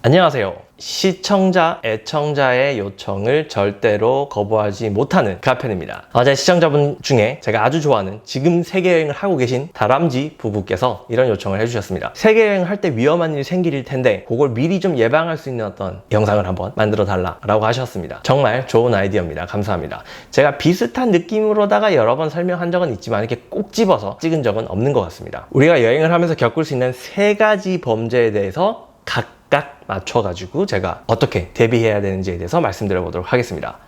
안녕하세요. 시청자, 애청자의 요청을 절대로 거부하지 못하는 카페입니다. 어제 시청자분 중에 제가 아주 좋아하는 지금 세계여행을 하고 계신 다람쥐 부부께서 이런 요청을 해주셨습니다. 세계여행을 할 때 위험한 일이 생길 텐데 그걸 미리 좀 예방할 수 있는 어떤 영상을 한번 만들어 달라라고 하셨습니다. 정말 좋은 아이디어입니다. 감사합니다. 제가 비슷한 느낌으로다가 여러 번 설명한 적은 있지만 이렇게 꼭 집어서 찍은 적은 없는 것 같습니다. 우리가 여행을 하면서 겪을 수 있는 세 가지 범죄에 대해서 각 각 맞춰가지고 제가 어떻게 대비해야 되는지에 대해서 말씀드려 보도록 하겠습니다.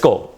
Go!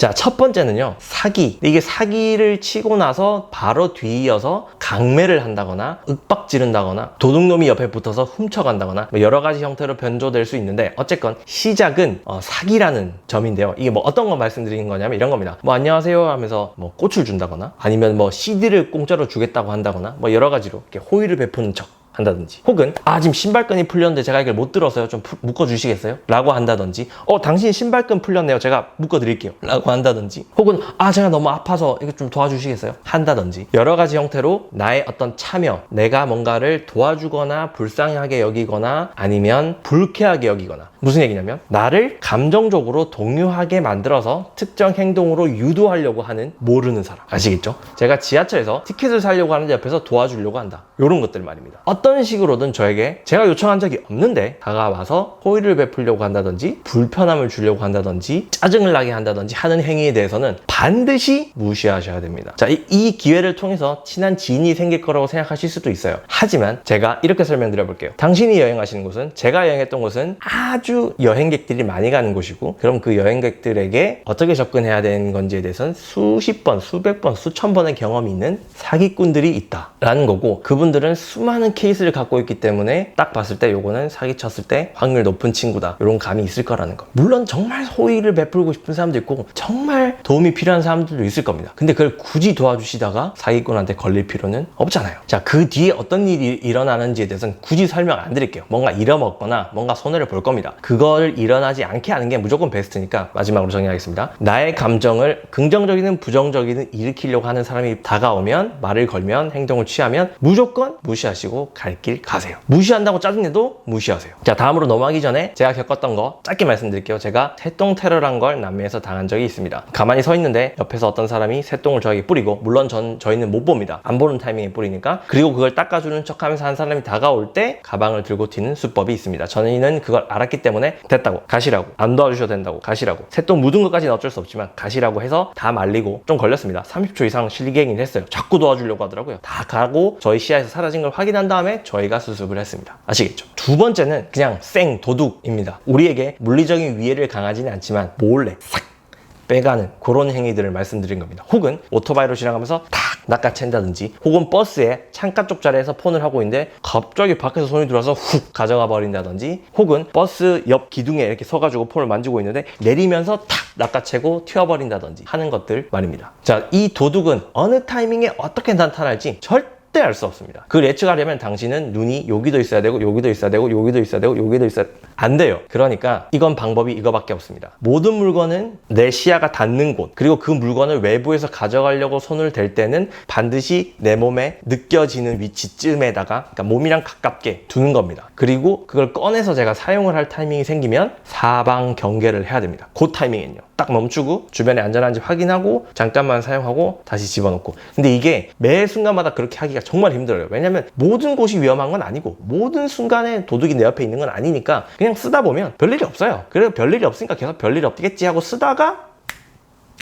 자, 첫 번째는요, 사기. 이게 사기를 치고 나서 바로 뒤이어서 강매를 한다거나, 윽박 지른다거나, 도둑놈이 옆에 붙어서 훔쳐간다거나, 뭐 여러 가지 형태로 변조될 수 있는데, 어쨌건 시작은 어, 사기라는 점인데요. 이게 뭐 어떤 거 말씀드리는 거냐면 이런 겁니다. 뭐 안녕하세요 하면서 뭐 꽃을 준다거나, 아니면 뭐 CD를 공짜로 주겠다고 한다거나, 뭐 여러 가지로 이렇게 호의를 베푸는 척. 한다든지. 혹은 아 지금 신발끈이 풀렸는데 제가 이걸 못 들어서요. 좀 푸- 묶어 주시겠어요? 라고 한다든지. 어 당신 신발끈 풀렸네요. 제가 묶어 드릴게요. 라고 한다든지. 혹은 아 제가 너무 아파서 이거 좀 도와주시겠어요? 한다든지. 여러 가지 형태로 나의 어떤 참여 내가 뭔가를 도와주거나 불쌍하게 여기거나 아니면 불쾌하게 여기거나. 무슨 얘기냐면 나를 감정적으로 동요하게 만들어서 특정 행동으로 유도하려고 하는 모르는 사람. 아시겠죠? 제가 지하철에서 티켓을 사려고 하는데 옆에서 도와주려고 한다. 이런 것들 말입니다. 어떤 식으로든 저에게 제가 요청한 적이 없는데 다가와서 호의를 베풀려고 한다든지 불편함을 주려고 한다든지 짜증을 나게 한다든지 하는 행위에 대해서는 반드시 무시하셔야 됩니다. 자, 이, 이 기회를 통해서 친한 지인이 생길 거라고 생각하실 수도 있어요. 하지만 제가 이렇게 설명드려 볼게요. 당신이 여행하시는 곳은 제가 여행했던 곳은 아주 여행객들이 많이 가는 곳이고 그럼 그 여행객들에게 어떻게 접근해야 되는 건지에 대해서는 수십 번, 수백 번, 수천 번의 경험이 있는 사기꾼들이 있다라는 거고 그분들은 수많은 케이스 를 갖고 있기 때문에 딱 봤을 때 요거는 사기쳤을 때 확률 높은 친구다. 이런 감이 있을 거라는 거. 물론 정말 호의를 베풀고 싶은 사람도 있고 정말 도움이 필요한 사람들도 있을 겁니다. 근데 그걸 굳이 도와주시다가 사기꾼한테 걸릴 필요는 없잖아요. 자 그 뒤에 어떤 일이 일어나는지에 대해서는 굳이 설명 안 드릴게요. 뭔가 잃어먹거나 뭔가 손해를 볼 겁니다. 그걸 일어나지 않게 하는 게 무조건 베스트니까 마지막으로 정리하겠습니다. 나의 감정을 긍정적이든 부정적이든 일으키려고 하는 사람이 다가오면 말을 걸면 행동을 취하면 무조건 무시하시고 갈 길 가세요. 무시한다고 짜증내도 무시하세요. 자 다음으로 넘어가기 전에 제가 겪었던 거 짧게 말씀드릴게요. 제가 새똥 테러란 걸 남미에서 당한 적이 있습니다. 가만히 서 있는데 옆에서 어떤 사람이 새똥을 저에게 뿌리고 물론 전 저희는 못 봅니다. 안 보는 타이밍에 뿌리니까. 그리고 그걸 닦아주는 척 하면서 한 사람이 다가올 때 가방을 들고 튀는 수법이 있습니다. 저희는 그걸 알았기 때문에 됐다고. 가시라고. 안 도와주셔도 된다고. 가시라고. 새똥 묻은 것까지는 어쩔 수 없지만 가시라고 해서 다 말리고 좀 걸렸습니다. 30초 이상 실갱이를 했어요. 자꾸 도와주려고 하더라고요. 다 가고 저희 시야에서 사라진 걸 확인한 다음 에 저희가 수습을 했습니다 아시겠죠 두 번째는 그냥 생 도둑입니다 우리에게 물리적인 위해를 강하지는 않지만 몰래 싹 빼가는 그런 행위들을 말씀드린 겁니다. 혹은 오토바이로 지나가면서 탁 낚아챈다든지 혹은 버스에 창가 쪽 자리에서 폰을 하고 있는데 갑자기 밖에서 손이 들어와서 훅 가져가 버린다든지 혹은 버스 옆 기둥에 이렇게 서가지고 폰을 만지고 있는데 내리면서 탁 낚아채고 튀어버린다든지 하는 것들 말입니다. 자, 이 도둑은 어느 타이밍에 어떻게 나타날지 절대 절대 알 수 없습니다. 그걸 예측하려면 당신은 눈이 여기도 있어야 되고 여기도 있어야 되고 여기도 있어야 되고 여기도 있어야 안 돼요. 그러니까 이건 방법이 이거밖에 없습니다. 모든 물건은 내 시야가 닿는 곳 그리고 그 물건을 외부에서 가져가려고 손을 댈 때는 반드시 내 몸에 느껴지는 위치쯤에다가 그러니까 몸이랑 가깝게 두는 겁니다. 그리고 그걸 꺼내서 제가 사용을 할 타이밍이 생기면 사방 경계를 해야 됩니다. 그 타이밍엔요. 딱 멈추고 주변에 안전한지 확인하고 잠깐만 사용하고 다시 집어넣고. 근데 이게 매 순간마다 그렇게 하기가 정말 힘들어요. 왜냐면 모든 곳이 위험한 건 아니고 모든 순간에 도둑이 내 옆에 있는 건 아니니까 그냥 쓰다 보면 별일이 없어요. 그래서 별일이 없으니까 계속 별일 없겠지 하고 쓰다가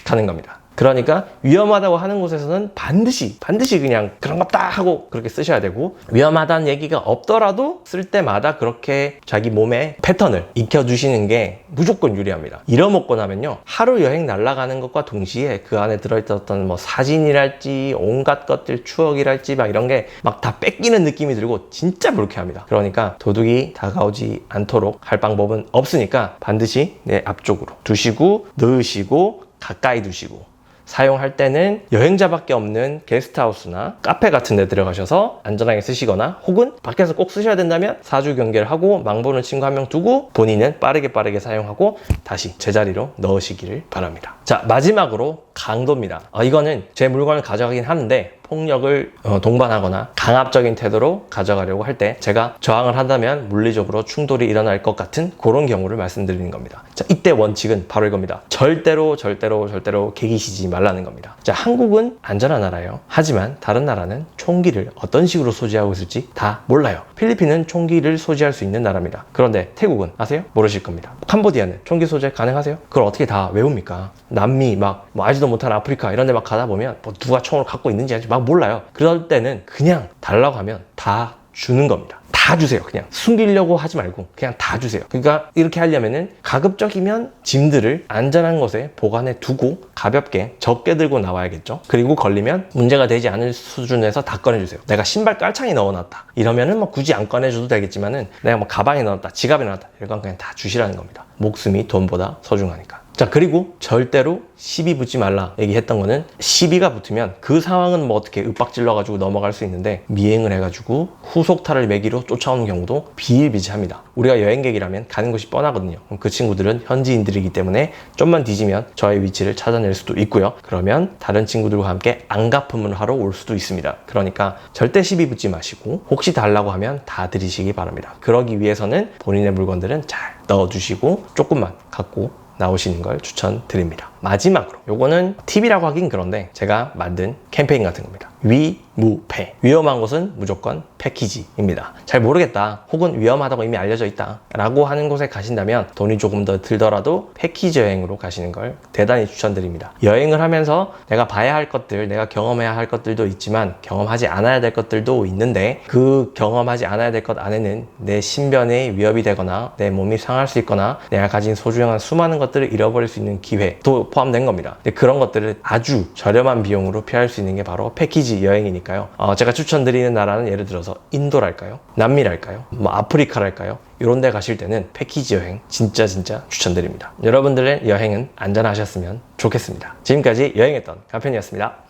가는 겁니다. 그러니까 위험하다고 하는 곳에서는 반드시 반드시 그냥 그런 것 딱 하고 그렇게 쓰셔야 되고 위험하다는 얘기가 없더라도 쓸 때마다 그렇게 자기 몸에 패턴을 익혀주시는 게 무조건 유리합니다. 잃어먹고 나면요 하루 여행 날아가는 것과 동시에 그 안에 들어있었던 뭐 사진이랄지 온갖 것들 추억이랄지 막 이런 게 막 다 뺏기는 느낌이 들고 진짜 불쾌합니다. 그러니까 도둑이 다가오지 않도록 할 방법은 없으니까 반드시 내 앞쪽으로 두시고 넣으시고 가까이 두시고 사용할 때는 여행자밖에 없는 게스트하우스나 카페 같은 데 들어가셔서 안전하게 쓰시거나 혹은 밖에서 꼭 쓰셔야 된다면 사주 경계를 하고 망보는 친구 한 명 두고 본인은 빠르게 빠르게 사용하고 다시 제자리로 넣으시기를 바랍니다. 자 마지막으로 강도입니다. 어, 이거는 제 물건을 가져가긴 하는데 폭력을 어, 동반하거나 강압적인 태도로 가져가려고 할 때 제가 저항을 한다면 물리적으로 충돌이 일어날 것 같은 그런 경우를 말씀드리는 겁니다. 자, 이때 원칙은 바로 이겁니다. 절대로 절대로 절대로 개기시지 말라는 겁니다. 자, 한국은 안전한 나라예요. 하지만 다른 나라는 총기를 어떤 식으로 소지하고 있을지 다 몰라요. 필리핀은 총기를 소지할 수 있는 나라입니다. 그런데 태국은 아세요? 모르실 겁니다. 캄보디아는 총기 소지 가능하세요? 그걸 어떻게 다 외웁니까? 남미 막 뭐 알지도 못한 아프리카 이런 데 막 가다 보면 뭐 누가 총을 갖고 있는지 아직 막 몰라요. 그럴 때는 그냥 달라고 하면 다 주는 겁니다. 다 주세요. 그냥 숨기려고 하지 말고 그냥 다 주세요. 그러니까 이렇게 하려면은 가급적이면 짐들을 안전한 곳에 보관해 두고 가볍게 적게 들고 나와야겠죠. 그리고 걸리면 문제가 되지 않을 수준에서 다 꺼내주세요. 내가 신발 깔창에 넣어놨다. 이러면은 뭐 굳이 안 꺼내줘도 되겠지만은 내가 뭐 가방에 넣었다, 지갑에 넣었다. 이건 그냥 다 주시라는 겁니다. 목숨이 돈보다 소중하니까. 자 그리고 절대로 시비 붙지 말라 얘기했던 거는 시비가 붙으면 그 상황은 뭐 어떻게 윽박질러 가지고 넘어갈 수 있는데 미행을 해가지고 후속타를 매기로 쫓아오는 경우도 비일비재합니다. 우리가 여행객이라면 가는 곳이 뻔하거든요. 그 친구들은 현지인들이기 때문에 좀만 뒤지면 저의 위치를 찾아낼 수도 있고요. 그러면 다른 친구들과 함께 안가품을 하러 올 수도 있습니다. 그러니까 절대 시비 붙지 마시고 혹시 달라고 하면 다 드리시기 바랍니다. 그러기 위해서는 본인의 물건들은 잘 넣어주시고 조금만 갖고 나오시는 걸 추천드립니다. 마지막으로 요거는 팁이라고 하긴 그런데 제가 만든 캠페인 같은 겁니다. 위무패 위험한 곳은 무조건 패키지입니다. 잘 모르겠다 혹은 위험하다고 이미 알려져 있다 라고 하는 곳에 가신다면 돈이 조금 더 들더라도 패키지 여행으로 가시는 걸 대단히 추천드립니다. 여행을 하면서 내가 봐야 할 것들 내가 경험해야 할 것들도 있지만 경험하지 않아야 될 것들도 있는데 그 경험하지 않아야 될 것 안에는 내 신변에 위협이 되거나 내 몸이 상할 수 있거나 내가 가진 소중한 수많은 것들을 잃어버릴 수 있는 기회 도 포함된 겁니다. 그런 것들을 아주 저렴한 비용으로 피할 수 있는 게 바로 패키지 여행이니까요. 어, 제가 추천드리는 나라는 예를 들어서 인도랄까요? 남미랄까요? 뭐 아프리카랄까요? 이런 데 가실 때는 패키지 여행 진짜 진짜 추천드립니다. 여러분들의 여행은 안전하셨으면 좋겠습니다. 지금까지 여행했던 간편이었습니다.